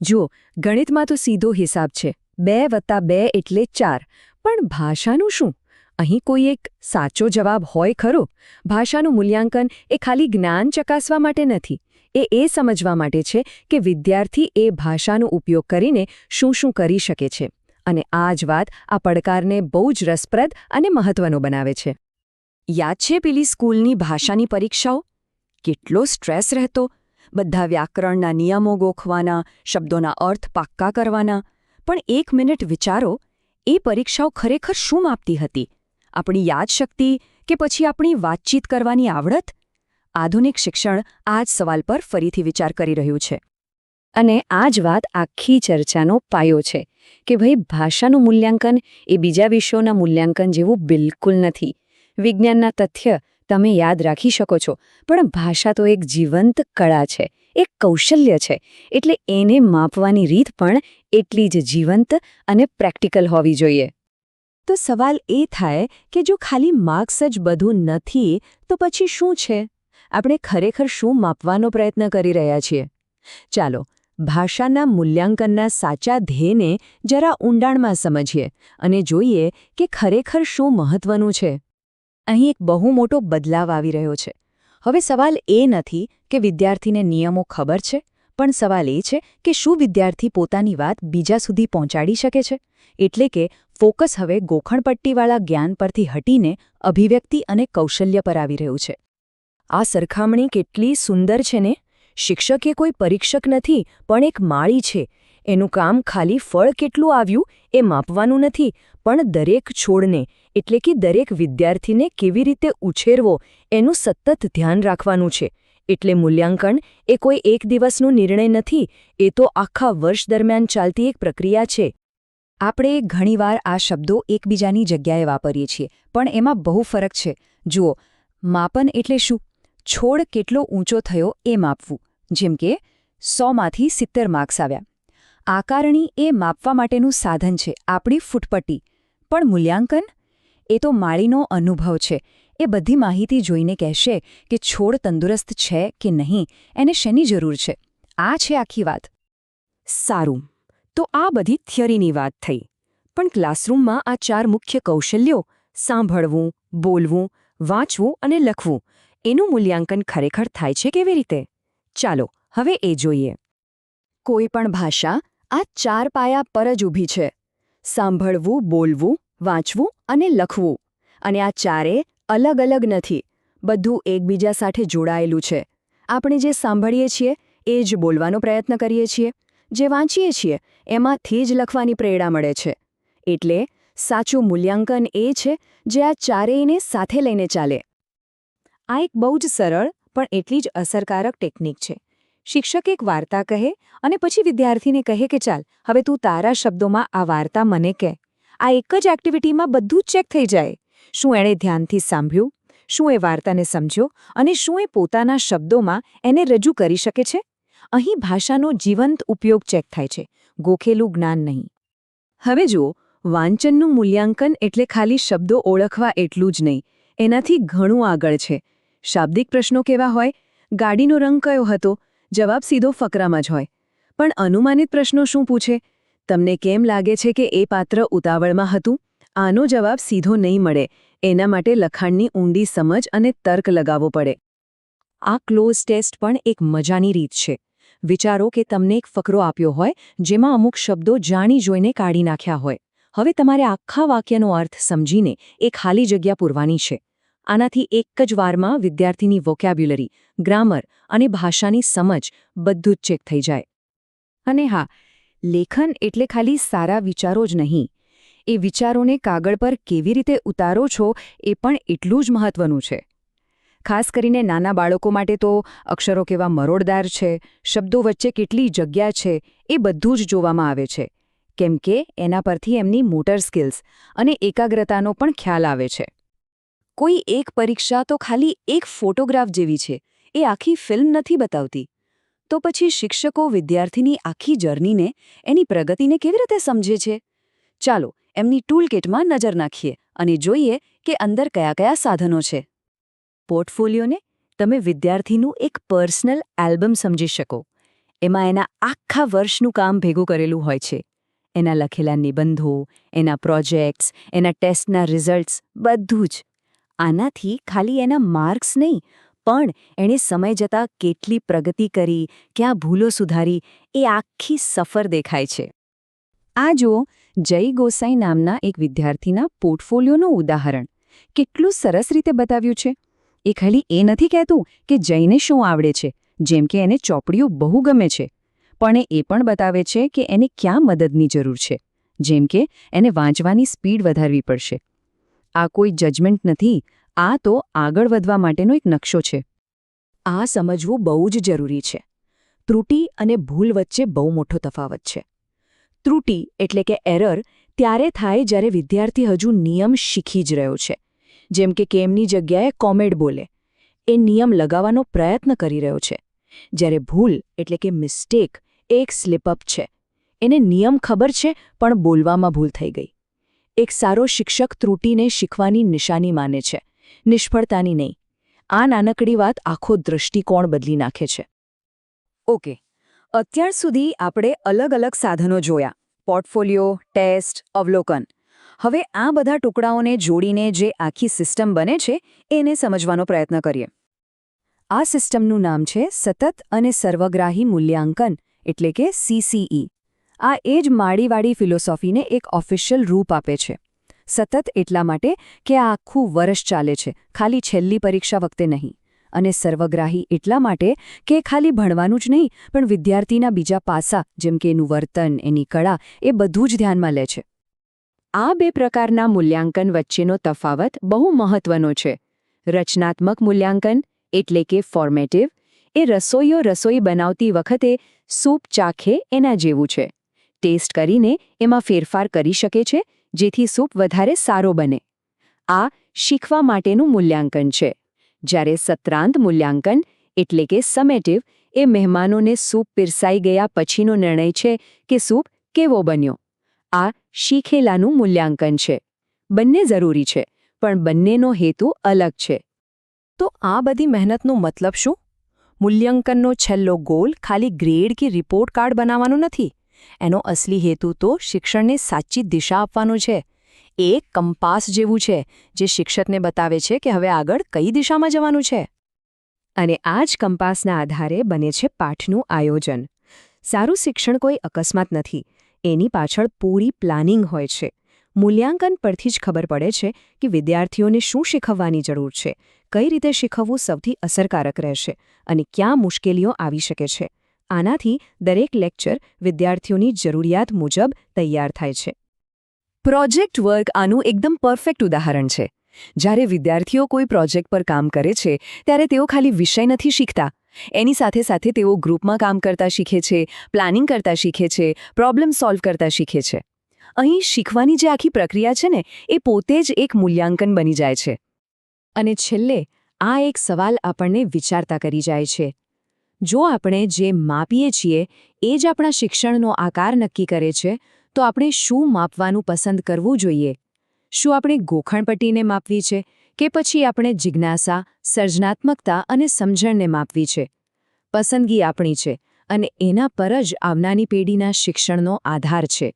જુઓ, ગણિતમાં તો સીધો હિસાબ છે, બે વત્તા બે એટલે ચાર. પણ ભાષાનું શું? અહીં કોઈ એક સાચો જવાબ હોય ખરો? ભાષાનું મૂલ્યાંકન એ ખાલી જ્ઞાન ચકાસવા માટે નથી. એ એ સમજવા માટે છે કે વિદ્યાર્થી એ ભાષાનો ઉપયોગ કરીને શું શું કરી શકે છે. અને આ જ વાત આ પડકારને બહુ જ રસપ્રદ અને મહત્વનો બનાવે છે. યાદ છે પેલી સ્કૂલની ભાષાની પરીક્ષાઓ? કેટલો સ્ટ્રેસ રહેતો બધા વ્યાકરણના નિયમો ગોખવાના, શબ્દોના અર્થ પાક્કા કરવાના. પણ એક મિનિટ વિચારો, એ પરીક્ષાઓ ખરેખર શું માપતી હતી? આપણી યાદશક્તિ કે પછી આપણી વાતચીત કરવાની આવડત? આધુનિક શિક્ષણ આ જ સવાલ પર ફરીથી વિચાર કરી રહ્યું છે. અને આ જ વાત આખી ચર્ચાનો પાયો છે કે ભાઈ ભાષાનું મૂલ્યાંકન એ બીજા વિષયોના મૂલ્યાંકન જેવું બિલકુલ નથી. વિજ્ઞાનના તથ્ય તમે યાદ રાખી શકો છો. પણ ભાષા તો એક જીવંત કળા છે. એક કૌશલ્ય છે. એટલે એને માપવાની રીત પણ એટલી જ જીવંત અને પ્રેક્ટિકલ હોવી જોઈએ. તો સવાલ એ થાય કે જો ખાલી માર્ક્સ જ બધું નથી, તો પછી શું છે? આપણે ખરેખર શું માપવાનો પ્રયત્ન કરી રહ્યા છીએ? ચાલો, ભાષાના મૂલ્યાંકનના સાચા ધ્યેયને જરા ઊંડાણમાં સમજીએ અને જોઈએ કે ખરેખર શું મહત્વનું છે. અહીં એક બહુ મોટો બદલાવ આવી રહ્યો છે. હવે સવાલ એ નથી કે વિદ્યાર્થીને નિયમો ખબર છે, પણ સવાલ એ છે કે શું વિદ્યાર્થી પોતાની વાત બીજા સુધી પહોંચાડી શકે છે? એટલે કે ફોકસ હવે ગોખણપટ્ટીવાળા જ્ઞાન પરથી હટીને અભિવ્યક્તિ અને કૌશલ્ય પર આવી રહ્યું છે. આ સરખામણી કેટલી સુંદર છે ને? શિક્ષક કોઈ પરીક્ષક નથી, પણ એક માળી છે. એનું કામ ખાલી ફળ કેટલું આવ્યું એ માપવાનું નથી, પણ દરેક છોડને એટલે કે દરેક વિદ્યાર્થીને કેવી રીતે ઉછેરવો એનું સતત ધ્યાન રાખવાનું છે. એટલે મૂલ્યાંકન એ કોઈ એક દિવસનો નિર્ણય નથી, એ તો આખા વર્ષ દરમિયાન ચાલતી એક પ્રક્રિયા છે. આપણે ઘણીવાર આ શબ્દો એકબીજાની જગ્યાએ વાપરીએ છીએ, પણ એમાં બહુ ફરક છે. જુઓ, માપન એટલે શું? છોડ કેટલો ઊંચો થયો એ માપવું. જેમ કે, સોમાંથી સિત્તેર માર્ક્સ આવ્યા. આકારણી એ માપવા માટેનું સાધન છે, આપણી ફૂટપટ્ટી. પણ મૂલ્યાંકન? એ તો માળીનો અનુભવ છે. એ બધી માહિતી જોઈને કહેશે કે છોડ તંદુરસ્ત છે કે નહીં, એને શેની જરૂર છે? આ છે આખી વાત. સારું. તો આ બધી થિયરીની વાત થઈ. પણ ક્લાસરૂમમાં આ ચાર મુખ્ય કૌશલ્યો સાંભળવું, બોલવું, વાંચવું અને લખવું એનું મૂલ્યાંકન ખરેખર થાય છે કેવી રીતે? ચાલો, હવે એ જોઈએ. કોઈ પણ ભાષા આ ચાર પાયા પર જ ઊભી છે. સાંભળવું, બોલવું વાંચવું અને લખવું. અને આ ચારે અલગ અલગ નથી, બધું એકબીજા સાથે જોડાયેલું છે. આપણે જે સાંભળીએ છીએ એ જ બોલવાનો પ્રયત્ન કરીએ છીએ. જે વાંચીએ છીએ એમાંથી જ લખવાની પ્રેરણા મળે છે. એટલે સાચું મૂલ્યાંકન એ છે જે આ ચારેયને સાથે લઈને ચાલે. આ એક બહુ જ સરળ પણ એટલી જ અસરકારક ટેકનિક છે. શિક્ષક એક વાર્તા કહે અને પછી વિદ્યાર્થીને કહે કે ચાલ, હવે તું તારા શબ્દોમાં આ વાર્તા મને કહે. આ એક જ એક્ટિવિટીમાં બધું ચેક થઈ જાય. શું એણે ધ્યાનથી સાંભળ્યું? શું એ વાર્તાને સમજ્યો? અને શું એ પોતાના શબ્દોમાં એને રજૂ કરી શકે છે? અહીં ભાષાનો જીવંત ઉપયોગ ચેક થાય છે. ગોખેલું જ્ઞાન નહીં. હવે જુઓ, વાંચનનું મૂલ્યાંકન એટલે ખાલી શબ્દો ઓળખવા એટલું જ નહીં. એનાથી ઘણું આગળ છે. શાબ્દિક પ્રશ્નો કેવા હોય? ગાડીનો રંગ કયો હતો? જવાબ સીધો ફકરામાં જ હોય. પણ અનુમાનિત પ્રશ્નો શું પૂછે? તમને કેમ લાગે છે કે એ પાત્ર ઉતાવળમાં હતું? આનો જવાબ સીધો નહીં મળે. એના માટે લખાણની ઊંડી સમજ અને તર્ક લગાવવો પડે. આ ક્લોઝ ટેસ્ટ પણ એક મજાની રીત છે. વિચારો કે તમને એક ફકરો આપ્યો હોય, જેમાં અમુક શબ્દો જાણી જોઈને કાઢી નાખ્યા હોય. હવે તમારે આખા વાક્યનો અર્થ સમજીને એ ખાલી જગ્યા પૂરવાની છે. આનાથી એક જ વારમાં વિદ્યાર્થીની વોકેબ્યુલરી ગ્રામર અને ભાષાની સમજ બધું જ ચેક થઈ જાય. અને હા લેખન એટલે ખાલી સારા વિચારો જ નહીં. એ વિચારોને કાગળ પર કેવી રીતે ઉતારો છો એ પણ એટલું જ મહત્વનું છે. ખાસ કરીને નાના બાળકો માટે તો અક્ષરો કેવા મરોડદાર છે, શબ્દો વચ્ચે કેટલી જગ્યા છે, એ બધું જ જોવામાં આવે છે. કેમ કે એના પરથી એમની મોટર સ્કિલ્સ અને એકાગ્રતાનો પણ ખ્યાલ આવે છે. કોઈ એક પરીક્ષા તો ખાલી એક ફોટોગ્રાફ જેવી છે. એ આખી ફિલ્મ નથી બતાવતી. તો પછી શિક્ષકો વિદ્યાર્થીની આખી જર્નીને એની પ્રગતિને કેવી રીતે સમજે છે? ચાલો એમની ટૂલકિટમાં નજર નાખીએ અને જોઈએ કે અંદર કયા કયા સાધનો છે. પોર્ટફોલિયોને તમે વિદ્યાર્થીનું એક પર્સનલ એલ્બમ સમજી શકો. એમાં એના આખા વર્ષનું કામ ભેગું કરેલું હોય છે. એના લખેલા નિબંધો, એના પ્રોજેક્ટ્સ, એના ટેસ્ટના રિઝલ્ટ્સ બધું જ. આનાથી ખાલી એના માર્ક્સ નહીં પણ એણે સમય જતાં કેટલી પ્રગતિ કરી, ક્યાં ભૂલો સુધારી, એ આખી સફર દેખાય છે. આ જુઓ, જય ગોસાઈ નામના એક વિદ્યાર્થીના પોર્ટફોલિયોનું ઉદાહરણ. કેટલું સરસ રીતે બતાવ્યું છે. એ ખાલી એ નથી કહેતું કે જયને શું આવડે છે, જેમ કે એને ચોપડીઓ બહુ ગમે છે. પણ એ એ પણ બતાવે છે કે એને ક્યાં મદદની જરૂર છે, જેમ કે એને વાંચવાની સ્પીડ વધારવી પડશે. આ કોઈ જજમેન્ટ નથી આ તો આગળ વધવા માટેનો એક નકશો છે. આ સમજવું બહુ જ જરૂરી છે. ત્રુટિ અને ભૂલ વચ્ચે બહુ મોટો તફાવત છે. ત્રુટિ એટલે કે એરર ત્યારે થાય જ્યારે વિદ્યાર્થી હજુ નિયમ શીખી જ રહ્યો છે. જેમ કે કેમની જગ્યાએ કોમેડ બોલે. એ નિયમ લગાવવાનો પ્રયત્ન કરી રહ્યો છે. જ્યારે ભૂલ એટલે કે મિસ્ટેક એક સ્લીપઅપ છે. એને નિયમ ખબર છે, પણ બોલવામાં ભૂલ થઈ ગઈ. એક સારો શિક્ષક ત્રુટિને શીખવાની નિશાની માને છે. નિષ્ફળતાની નહીં. આ નાનકડી વાત આખો દૃષ્ટિકોણ બદલી નાખે છે. ઓકે. અત્યાર સુધી આપણે અલગ અલગ સાધનો જોયા. પોર્ટફોલિયો, ટેસ્ટ, અવલોકન. હવે આ બધા ટુકડાઓને જોડીને જે આખી સિસ્ટમ બને છે, એને સમજવાનો પ્રયત્ન કરીએ. આ સિસ્ટમનું નામ છે સતત અને સર્વગ્રાહી મૂલ્યાંકન, એટલે કે સીસીઈ આ એ જ માળીવાળી ફિલોસોફીને એક ઓફિશિયલ રૂપ આપે છે. સતત એટલા માટે કે આ આખું વર્ષ ચાલે છે, ખાલી છેલ્લી પરીક્ષા વખતે નહીં. અને સર્વગ્રાહી એટલા માટે કે ખાલી ભણવાનું જ નહીં, પણ વિદ્યાર્થીના બીજા પાસા, જેમ કે એનું વર્તન, એની કળા, એ બધું જ ધ્યાનમાં લે છે. આ બે પ્રકારના મૂલ્યાંકન વચ્ચેનો તફાવત બહુ મહત્વનો છે. રચનાત્મક મૂલ્યાંકન એટલે કે ફોર્મેટિવ, એ રસોઈઓ રસોઈ બનાવતી વખતે સૂપ ચાખે એના જેવું છે. ટેસ્ટ કરીને એમાં ફેરફાર કરી શકે છે જેથી સૂપ વધારે સારો બને. આ શીખવા માટેનું મૂલ્યાંકન છે. જ્યારે સત્રાંત મૂલ્યાંકન એટલે કે સમેટિવ એ મહેમાનોને સૂપ પીરસાઈ ગયા પછીનો નિર્ણય છે કે સૂપ કેવો બન્યો. આ શીખેલાનું મૂલ્યાંકન છે. બંને જરૂરી છે, પણ બંનેનો હેતુ અલગ છે. તો આ બધી મહેનતનો મતલબ શું? મૂલ્યાંકનનો છેલ્લો ગોલ ખાલી ગ્રેડ કે રિપોર્ટ કાર્ડ બનાવવાનો નથી? એનો અસલી હેતુ તો શિક્ષણને સાચી દિશા આપવાનો છે. એ કંપાસ જેવું છે, જે શિક્ષકને બતાવે છે કે હવે આગળ કઈ દિશામાં જવાનું છે. અને આ જ કંપાસના આધારે બને છે પાઠનું આયોજન. સારું શિક્ષણ કોઈ અકસ્માત નથી. એની પાછળ પૂરી પ્લાનિંગ હોય છે. મૂલ્યાંકન પરથી જ ખબર પડે છે કે વિદ્યાર્થીઓને શું શીખવવાની જરૂર છે, કઈ રીતે શીખવવું સૌથી અસરકારક રહેશે અને ક્યાં મુશ્કેલીઓ આવી શકે છે. આનાથી દરેક લેક્ચર વિદ્યાર્થીઓની જરૂરિયાત મુજબ તૈયાર થાય છે. પ્રોજેક્ટ વર્ક આનું એકદમ પરફેક્ટ ઉદાહરણ છે. જ્યારે વિદ્યાર્થીઓ કોઈ પ્રોજેક્ટ પર કામ કરે છે, ત્યારે તેઓ ખાલી વિષય નથી શીખતા. એની સાથે સાથે તેઓ ગ્રુપમાં કામ કરતા શીખે છે, પ્લાનિંગ કરતા શીખે છે, પ્રોબ્લેમ સોલ્વ કરતા શીખે છે. અહીં શીખવાની જે આખી પ્રક્રિયા છે ને, એ પોતે જ એક મૂલ્યાંકન બની જાય છે. અને છેલ્લે આ એક સવાલ આપણને વિચારતા કરી જાય છે. જો આપણે જે માપીએ છીએ, એ જ આપણા શિક્ષણનો આકાર નક્કી કરે છે, તો આપણે શું માપવાનું પસંદ કરવું જોઈએ? શું આપણે ગોખણપટ્ટીને માપવી છે, કે પછી આપણે જિજ્ઞાસા, સર્જનાત્મકતા અને સમજણને માપવી છે? પસંદગી આપણી છે, અને એના પર જ આવનારી પેઢીના શિક્ષણનો આધાર છે.